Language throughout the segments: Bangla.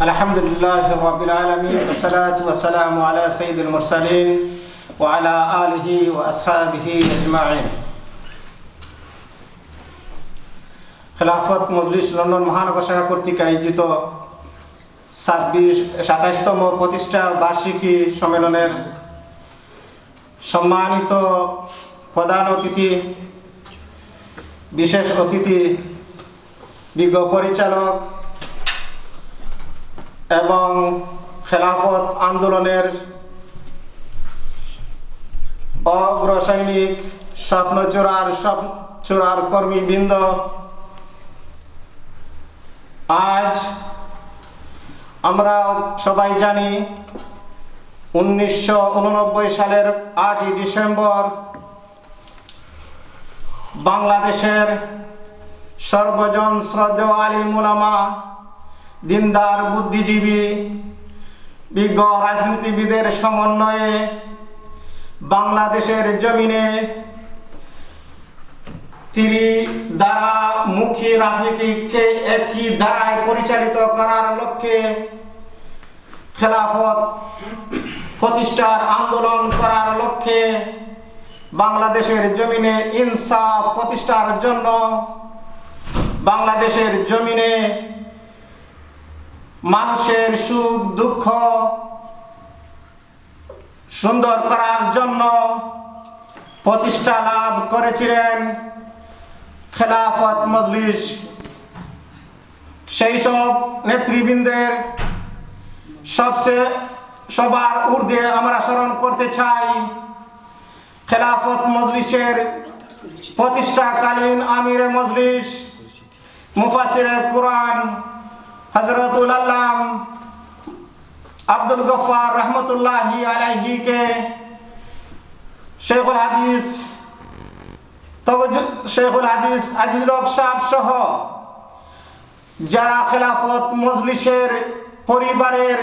الحمد لله رب العالمين والصلاة والسلام على سيد المرسلين وعلى آله وأصحابه أجمعين খেলাফত মজলিস লন্ডন মহানগর শাখা কর্তৃক আয়োজিত ছাব্বিশ সাতাশতম প্রতিষ্ঠা বার্ষিকী সম্মেলনের সম্মানিত প্রধান অতিথি বিশেষ অতিথি বিজ্ঞ পরিচালক এবং খেলাফত আন্দোলনের অগ্রসৈনিক স্বপ্নচূড়ার সব চূড়ার কর্মীবৃন্দ, আজ আমরা সবাই জানি উনিশশো উননব্বই সালের আটই ডিসেম্বর বাংলাদেশের সর্বজন শ্রদ্ধেয় আলিম উলামা দিনদার, বুদ্ধিজীবী, বিজ্ঞ রাজনীতিবিদের সমন্বয়ে বাংলাদেশের জমিনে তিনি দ্বারা মুখী রাজনীতিকে একই ধারায় পরিচালিত করার লক্ষ্যে খেলাফত, প্রতিষ্ঠার আন্দোলন করার লক্ষ্যে বাংলাদেশের জমিনে ইনসাফ প্রতিষ্ঠার জন্য বাংলাদেশের জমিনে মানুষের সুখ, দুঃখ সুন্দর করার জন্য প্রতিষ্ঠা লাভ করেছিলেন খেলাফত মজলিস। সেই সব নেতৃবৃন্দের সবচেয়ে সবার ঊর্ধ্বে আমরা স্মরণ করতে চাই, খেলাফত মজলিসের প্রতিষ্ঠাকালীন আমিরে মজলিস মুফাসিরে কোরআন হজরতুল আল্লাম আব্দুল গফার রহমতুল্লাহি আলাইহিকে শেখুল হাদিস শেখুল হাদিস আজিজুল সাহ সহ যারা খেলাফত মজলিসের পরিবারের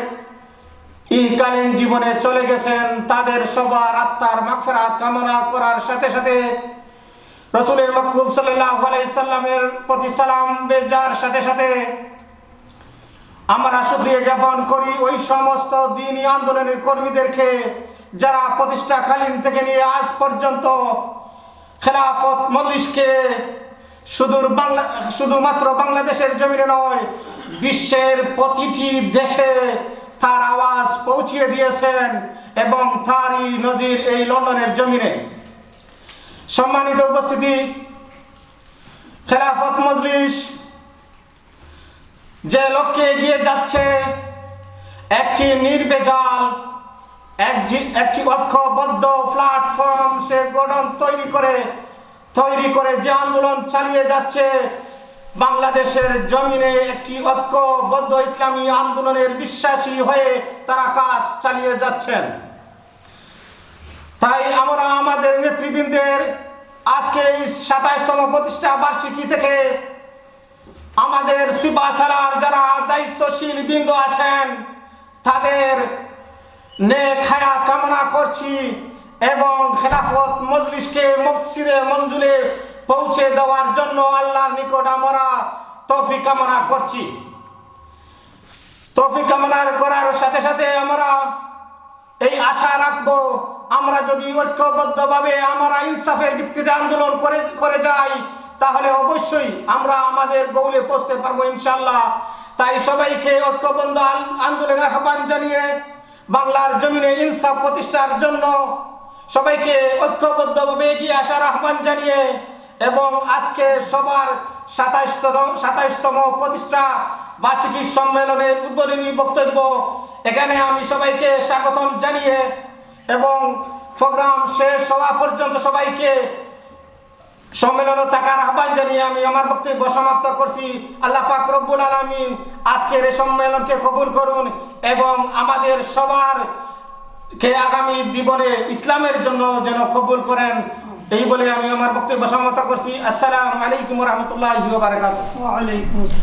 ইহকালীন জীবনে চলে গেছেন, তাদের সবার আত্মার মাগফিরাত কামনা করার সাথে সাথে রসুলের মকবুল সাল্লাহ আলাইসাল্লামের প্রতি সালাম বেজার সাথে সাথে আমরা শুক্রিয়া জ্ঞাপন করি ওই সমস্ত দিনই আন্দোলনের কর্মীদেরকে যারা প্রতিষ্ঠাকালীন থেকে নিয়ে আজ পর্যন্ত খেলাফত মজলিসকে সুদূর বাংলা, শুধুমাত্র বাংলাদেশের জমিনে নয়, বিশ্বের প্রতিটি দেশে তার আওয়াজ পৌঁছিয়ে দিয়েছেন এবং তারই নজির এই লন্ডনের জমিনে। সম্মানিত উপস্থিতি, খেলাফত মজলিস যে লক্ষ্যে এগিয়ে যাচ্ছে, একটি নির্বেজাল একটি ঐক্যবদ্ধ প্ল্যাটফর্ম সে গঠন তৈরি করে তৈরি করে যে আন্দোলন চালিয়ে যাচ্ছে। বাংলাদেশের জমিনে একটি ঐক্যবদ্ধ ইসলামী আন্দোলনের বিশ্বাসী হয়ে তারা কাজ চালিয়ে যাচ্ছেন। তাই আমরা আমাদের নেতৃবৃন্দের আজকে এই সাতাইশতম প্রতিষ্ঠা বার্ষিকী থেকে আমাদের সিবাসালার যারা দায়িত্বশীল বৃন্দ আছেন, তাদের নেক হায়াত কামনা করছি এবং খেলাফত মজলিসকে মকসিদে মঞ্জুলে পৌঁছে দেওয়ার জন্য আল্লাহর নিকট আমরা তৌফিক কামনা করছি। তৌফিক কামনা করার সাথে সাথে আমরা এই আশা রাখব, আমরা যদি ঐক্যবদ্ধভাবে আমরা ইনসাফের ভিত্তিতে আন্দোলন করে করে যাই তাহলে অবশ্যই আমরা আমাদের গৌলে পৌঁছতে পারব ইনশাল্লাহ তাই সবাইকে ঐক্যবদ্ধ আন্দোলনের আহ্বান জানিয়ে বাংলার জমিনে ইনসাফ প্রতিষ্ঠার জন্য সবাইকে ঐক্যবদ্ধভাবে এগিয়ে আসার আহ্বান জানিয়ে এবং আজকে সবার সাতাইশতম সাতাইশতম প্রতিষ্ঠা বার্ষিকী সম্মেলনের উদ্বোধনী বক্তব্য এখানে আমি সবাইকে স্বাগতম জানিয়ে এবং প্রোগ্রাম শেষ হওয়া পর্যন্ত সবাইকে সম্মেলনে থাকার আহ্বান জানিয়ে আমি আমার বক্তব্য সমাপ্ত করছি। আল্লাহ পাক রব্বুল আলমিন আজকের এই সম্মেলনকে কবুল করুন এবং আমাদের সবার কে আগামী জীবনে ইসলামের জন্য যেন কবুল করেন, এই বলে আমি আমার বক্তব্য সমাপ্ত করছি। আসসালামু আলাইকুম রহমতুল্লাহ বারকাত